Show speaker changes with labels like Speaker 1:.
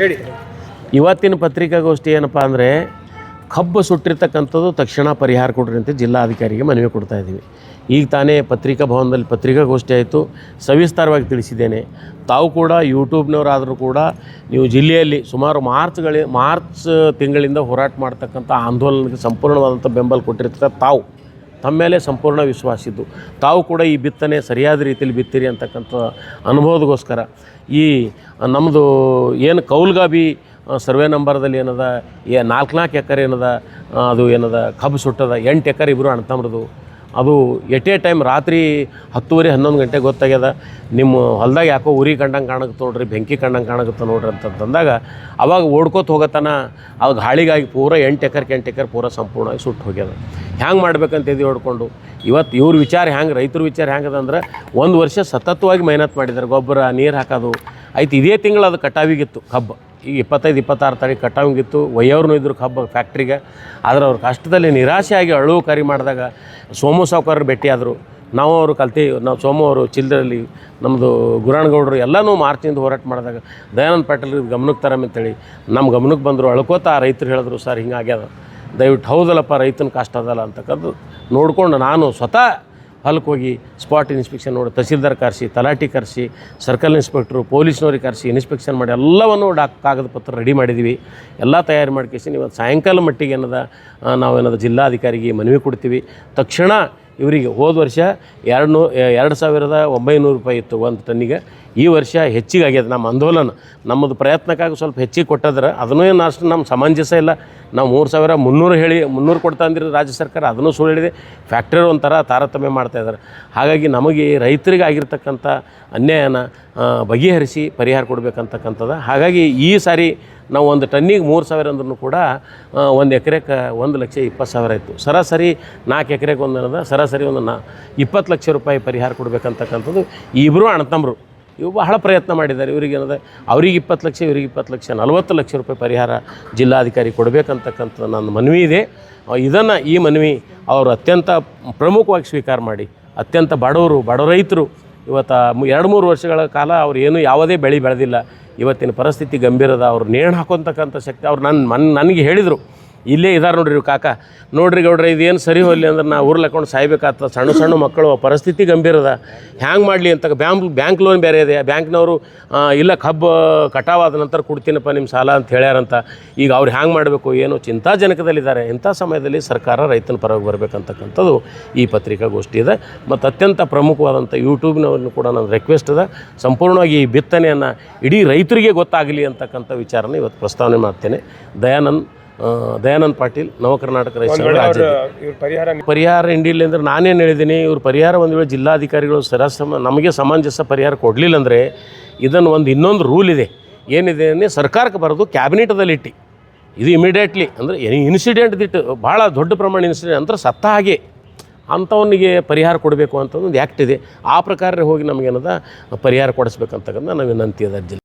Speaker 1: ಹೇಳಿ.
Speaker 2: ಇವತ್ತಿನ ಪತ್ರಿಕಾಗೋಷ್ಠಿ ಏನಪ್ಪ ಅಂದರೆ ಕಬ್ಬು ಸುಟ್ಟಿರ್ತಕ್ಕಂಥದ್ದು ತಕ್ಷಣ ಪರಿಹಾರ ಕೊಡ್ರಿ ಅಂತ ಜಿಲ್ಲಾಧಿಕಾರಿಗೆ ಮನವಿ ಕೊಡ್ತಾ ಇದ್ದೀವಿ. ಈಗ ತಾನೇ ಪತ್ರಿಕಾ ಭವನದಲ್ಲಿ ಪತ್ರಿಕಾಗೋಷ್ಠಿ ಆಯಿತು. ಸವಿಸ್ತಾರವಾಗಿ ತಿಳಿಸಿದ್ದೇನೆ. ತಾವು ಕೂಡ ಯೂಟ್ಯೂಬ್ನವರಾದರೂ ಕೂಡ ನೀವು ಜಿಲ್ಲೆಯಲ್ಲಿ ಸುಮಾರು ಮಾರ್ಚ್ಗಳಿ, ಮಾರ್ಚ್ ತಿಂಗಳಿಂದ ಹೋರಾಟ ಮಾಡ್ತಕ್ಕಂಥ ಆಂದೋಲನಕ್ಕೆ ಸಂಪೂರ್ಣವಾದಂಥ ಬೆಂಬಲ ಕೊಟ್ಟಿರ್ತಕ್ಕ ತಾವು. ತಮ್ಮ ಮೇಲೆ ಸಂಪೂರ್ಣ ವಿಶ್ವಾಸ ಇದ್ದು ತಾವು ಕೂಡ ಈ ಬಿತ್ತನೆ ಸರಿಯಾದ ರೀತಿಯಲ್ಲಿ ಬಿತ್ತಿರಿ ಅಂತಕ್ಕಂಥ ಅನುಭವದಗೋಸ್ಕರ ಈ ನಮ್ಮದು ಏನು ಕೌಲ್ಗಾಬಿ ಸರ್ವೆ ನಂಬರ್ದಲ್ಲಿ ಏನದ, ಏ ನಾಲ್ಕು ನಾಲ್ಕು ಎಕರೆ ಏನದ ಅದು ಏನದ, ಕಬ್ಬು ಸುಟ್ಟದ, ಎಂಟು ಎಕರೆ ಇಬ್ಬರು ಅಣ್ತಂಬ್ರದು. ಅದು ಎಟ್ ಎ ಟೈಮ್ ರಾತ್ರಿ ಹತ್ತುವರೆ ಹನ್ನೊಂದು ಗಂಟೆ ಗೊತ್ತಾಗ್ಯದ. ನಿಮ್ಮ ಹೊಲ್ದಾಗ ಯಾಕೋ ಉರಿ ಕಂಡಂಗೆ ಕಾಣಕತ್ತೆ ನೋಡ್ರಿ, ಬೆಂಕಿ ಕಂಡಂಗೆ ಕಾಣಕತ್ತೆ ನೋಡ್ರಿ ಅಂತಂದಾಗ ಅವಾಗ ಓಡ್ಕೋತ ಹೋಗತ್ತಾನ ಅವಾಗ ಗಾಳಿಗಾಗಿ ಪೂರ ಎಂಟು ಎಕರೆ ಎಂಟು ಎಕರೆ ಪೂರ ಸಂಪೂರ್ಣವಾಗಿ ಸುಟ್ಟು ಹೋಗ್ಯದ. ಹ್ಯಾಂಗೆ ಮಾಡ್ಬೇಕಂತ ಇದು ಹೊಡ್ಕೊಂಡು. ಇವತ್ತು ಇವ್ರ ವಿಚಾರ ಹ್ಯಾಂಗೆ, ರೈತರ ವಿಚಾರ ಹ್ಯಾಂಗದ ಅಂದ್ರೆ ಒಂದು ವರ್ಷ ಸತತವಾಗಿ ಮೆಹನತ್ ಮಾಡಿದ್ದಾರೆ. ಗೊಬ್ಬರ, ನೀರು ಹಾಕೋದು. ಆಯ್ತು, ಇದೇ ತಿಂಗಳು ಅದು ಕಟಾವಿಗಿತ್ತು, ಕಬ್ಬು. ಈಗ ಇಪ್ಪತ್ತೈದು, ಇಪ್ಪತ್ತಾರು ತಾರೀಕು ಕಟಾವಿಗಿತ್ತು. ಒಯ್ಯವ್ರನ್ನೂ ಇದ್ರು ಕಬ್ಬು ಫ್ಯಾಕ್ಟ್ರಿಗೆ. ಆದರೆ ಅವ್ರ ಕಷ್ಟದಲ್ಲಿ ನಿರಾಶೆಯಾಗಿ ಅಳುವು ಕರಿ ಮಾಡಿದಾಗ ಸೋಮು ಸಾವುಕಾರರು ಭೇಟಿಯಾದರು. ನಾವು ಅವರು ಕಲ್ತಿ, ನಾವು ಸೋಮು ಅವರು ಚಿಲ್ದ್ರಲ್ಲಿ ನಮ್ಮದು ಗುರಾಣಗೌಡರು ಎಲ್ಲನೂ ಮಾರ್ಚಿಂದ ಹೋರಾಟ ಮಾಡಿದಾಗ ದಯಾನಂದ ಪಾಟೀಲ್ ಗಮನಕ್ಕೆ ತರಮಂತೇಳಿ ನಮ್ಮ ಗಮನಕ್ಕೆ ಬಂದರು. ಅಳ್ಕೋತಾ ರೈತರು ಹೇಳಿದ್ರು, ಸರ್ ಹಿಂಗಾಗ್ಯದ ದಯವಿಟ್ಟು ಹೌದಲ್ಲಪ್ಪ, ರೈತನ ಕಷ್ಟ ಅದಲ್ಲ ಅಂತಕ್ಕಂಥದ್ದು ನೋಡಿಕೊಂಡು ನಾನು ಸ್ವತಃ ಹೊಲಕ್ಕೆ ಹೋಗಿ ಸ್ಪಾಟ್ ಇನ್ಸ್ಪೆಕ್ಷನ್ ನೋಡಿ, ತಹಸೀಲ್ದಾರ್ ಕರೆಸಿ, ತಲಾಟಿ ಕರೆಸಿ ಸರ್ಕಲ್ ಇನ್ಸ್ಪೆಕ್ಟ್ರು ಪೊಲೀಸ್ನವ್ರಿಗೆ ಕರೆಸಿ ಇನ್ಸ್ಪೆಕ್ಷನ್ ಮಾಡಿ ಎಲ್ಲವನ್ನು ಡಾಕ್ ಕಾಗದ ಪತ್ರ ರೆಡಿ ಮಾಡಿದ್ದೀವಿ ಎಲ್ಲ ತಯಾರಿ ಮಾಡ್ಕೇಸಿ ಇವತ್ತು ಸಾಯಂಕಾಲ ಮಟ್ಟಿಗೆ ಏನದ ನಾವು ನಾವೇನದ ಜಿಲ್ಲಾಧಿಕಾರಿಗೆ ಮನವಿ ಕೊಡ್ತೀವಿ. ತಕ್ಷಣ ಇವರಿಗೆ ಹೋದ ವರ್ಷ ಎರಡು ನೂ ಎರಡು ಸಾವಿರದ ಒಂಬೈನೂರು ರೂಪಾಯಿ ಇತ್ತು ಒಂದು ಟನ್ನಿಗೆ. ಈ ವರ್ಷ ಹೆಚ್ಚಿಗೆ ಆಗ್ಯದ. ನಮ್ಮ ಆಂದೋಲನ ನಮ್ಮದು ಪ್ರಯತ್ನಕ್ಕಾಗಿ ಸ್ವಲ್ಪ ಹೆಚ್ಚಿಗೆ ಕೊಟ್ಟದ್ರೆ ಅದನ್ನೂ ಏನು ಅಷ್ಟು ನಮ್ಮ ಸಮಂಜಸ ಇಲ್ಲ. ನಾವು ಮೂರು ಸಾವಿರ ಮುನ್ನೂರು ಹೇಳಿ ಮುನ್ನೂರು ಕೊಡ್ತಾ ಅಂದಿರೋ ರಾಜ್ಯ ಸರ್ಕಾರ, ಅದನ್ನು ಸುಳ್ಳು ಹೇಳಿದೆ. ಫ್ಯಾಕ್ಟ್ರಿ ಒಂಥರ ತಾರತಮ್ಯ ಮಾಡ್ತಾ ಇದ್ದಾರೆ. ಹಾಗಾಗಿ ನಮಗೆ ರೈತರಿಗೆ ಆಗಿರ್ತಕ್ಕಂಥ ಅನ್ಯಾಯನ ಬಗೆಹರಿಸಿ ಪರಿಹಾರ ಕೊಡಬೇಕಂತಕ್ಕಂಥದ್ದು ಹಾಗಾಗಿ ಈ ಸಾರಿ ನಾವು ಒಂದು ಟನ್ನಿಗೆ ಮೂರು ಸಾವಿರ ಅಂದ್ರೂ ಕೂಡ ಒಂದು ಎಕರೆಗೆ ಒಂದು ಲಕ್ಷ ಇಪ್ಪತ್ತು ಸಾವಿರ ಇತ್ತು. ಸರಾಸರಿ ನಾಲ್ಕು ಎಕರೆಗೆ ಒಂದು ಅನ್ನೋದು ಸರಾಸರಿ ಒಂದು ನಾ ಇಪ್ಪತ್ತು ಲಕ್ಷ ರೂಪಾಯಿ ಪರಿಹಾರ ಕೊಡಬೇಕಂತಕ್ಕಂಥದ್ದು ಇಬ್ಬರು ಅಣ್ಣತಮ್ಮರು. ಇವು ಬಹಳ ಪ್ರಯತ್ನ ಮಾಡಿದ್ದಾರೆ. ಇವರಿಗೆ ಏನದ? ಅವ್ರಿಗೆ ಇಪ್ಪತ್ತು ಲಕ್ಷ, ಇವ್ರಿಗೆ ಇಪ್ಪತ್ತು ಲಕ್ಷ, ನಲವತ್ತು ಲಕ್ಷ ರೂಪಾಯಿ ಪರಿಹಾರ ಜಿಲ್ಲಾಧಿಕಾರಿ ಕೊಡಬೇಕಂತಕ್ಕಂಥ ನನ್ನ ಮನವಿ ಇದೆ. ಇದನ್ನು ಈ ಮನವಿ ಅವರು ಅತ್ಯಂತ ಪ್ರಮುಖವಾಗಿ ಸ್ವೀಕಾರ ಮಾಡಿ, ಅತ್ಯಂತ ಬಡವರು, ಬಡ ರೈತರು, ಇವತ್ತು ಎರಡು ಮೂರು ವರ್ಷಗಳ ಕಾಲ ಅವ್ರು ಏನು ಯಾವುದೇ ಬೆಳೆ ಬೆಳೆದಿಲ್ಲ. ಇವತ್ತಿನ ಪರಿಸ್ಥಿತಿ ಗಂಭೀರದ ಅವ್ರು ನೇಣು ಹಾಕೊತಕ್ಕಂಥ ಶಕ್ತಿ ಅವ್ರು ನನ್ನ ಮನ್ ನನಗೆ ಹೇಳಿದರು. ಇಲ್ಲೇ ಇದಾರೆ ನೋಡ್ರಿ ಇವ್ರು ಕಾಕ. ನೋಡ್ರಿ ಗೌಡ್ರೆ, ಇದೇನು ಸರಿ ಹೋಗಲಿ ಅಂದ್ರೆ ನಾ ಊರ್ಲ್ ಹಾಕೊಂಡು ಸಾಯ್ಬೇಕಾಗ್ತದೆ. ಸಣ್ಣ ಸಣ್ಣ ಮಕ್ಕಳು, ಪರಿಸ್ಥಿತಿ ಗಂಭೀರದ ಹ್ಯಾಂಗೆ ಮಾಡಲಿ ಅಂತ ಬ್ಯಾಂಕ್ ಬ್ಯಾಂಕ್ ಲೋನ್ ಬೇರೆ ಇದೆ. ಬ್ಯಾಂಕ್ನವರು ಇಲ್ಲ ಕಬ್ಬು ಕಟಾವಾದ ನಂತರ ಕೊಡ್ತೀನಪ್ಪ ನಿಮ್ಮ ಸಾಲ ಅಂತ ಹೇಳ್ಯಾರಂತ. ಈಗ ಅವ್ರು ಹ್ಯಾಂಗೆ ಮಾಡಬೇಕು, ಏನು ಚಿಂತಾಜನಕದಲ್ಲಿದ್ದಾರೆ. ಇಂಥ ಸಮಯದಲ್ಲಿ ಸರ್ಕಾರ ರೈತನ ಪರವಾಗಿ ಬರಬೇಕಂತಕ್ಕಂಥದ್ದು ಈ ಪತ್ರಿಕಾಗೋಷ್ಠಿ ಇದೆ. ಮತ್ತು ಅತ್ಯಂತ ಪ್ರಮುಖವಾದಂಥ ಯೂಟ್ಯೂಬ್ನವ್ರನ್ನು ಕೂಡ ನನ್ನ ರಿಕ್ವೆಸ್ಟ್ ಇದೆ. ಸಂಪೂರ್ಣವಾಗಿ ಈ ಬಿತ್ತನೆಯನ್ನು ಇಡೀ ರೈತರಿಗೆ ಗೊತ್ತಾಗಲಿ ಅಂತಕ್ಕಂಥ ವಿಚಾರನ ಇವತ್ತು ಪ್ರಸ್ತಾವನೆ ಮಾಡ್ತೇನೆ. ದಯಾನಂದ್ ದಯಾನಂದ್ ಪಾಟೀಲ್ ನವ ಕರ್ನಾಟಕ ರೈತ
Speaker 1: ಇವ್ರ ಪರಿಹಾರ
Speaker 2: ಪರಿಹಾರ ಅಂದ್ರೆ ನಾನೇನು ಹೇಳಿದ್ದೀನಿ ಇವ್ರ ಪರಿಹಾರ ಒಂದು ವೇಳೆ ಜಿಲ್ಲಾಧಿಕಾರಿಗಳು ಸರಾಸಮ ನಮಗೆ ಸಮಂಜಸ ಪರಿಹಾರ ಕೊಡಲಿಲ್ಲ ಅಂದರೆ ಇದನ್ನು ಒಂದು ಇನ್ನೊಂದು ರೂಲ್ ಇದೆ. ಏನಿದೆ ಅಂದರೆ ಸರ್ಕಾರಕ್ಕೆ ಬರೋದು ಕ್ಯಾಬಿನೆಟದಲ್ಲಿ ಇಟ್ಟು. ಇದು ಇಮಿಡಿಯೇಟ್ಲಿ ಅಂದರೆ ಎನಿ ಇನ್ಸಿಡೆಂಟ್ ದಿಟ್ಟು ಭಾಳ ದೊಡ್ಡ ಪ್ರಮಾಣ ಇನ್ಸಿಡೆಂಟ್ ಅಂದ್ರೆ ಸತ್ತ ಹಾಗೆ ಅಂಥವನಿಗೆ ಪರಿಹಾರ ಕೊಡಬೇಕು ಅಂತ ಒಂದು ಆ್ಯಕ್ಟ್ ಇದೆ. ಆ ಪ್ರಕಾರ ಹೋಗಿ ನಮಗೇನದ ಪರಿಹಾರ ಕೊಡಿಸ್ಬೇಕಂತಕ್ಕಂಥ ನಾವು ವಿನಂತಿ ಅದ. ಜಿಲ್ಲೆ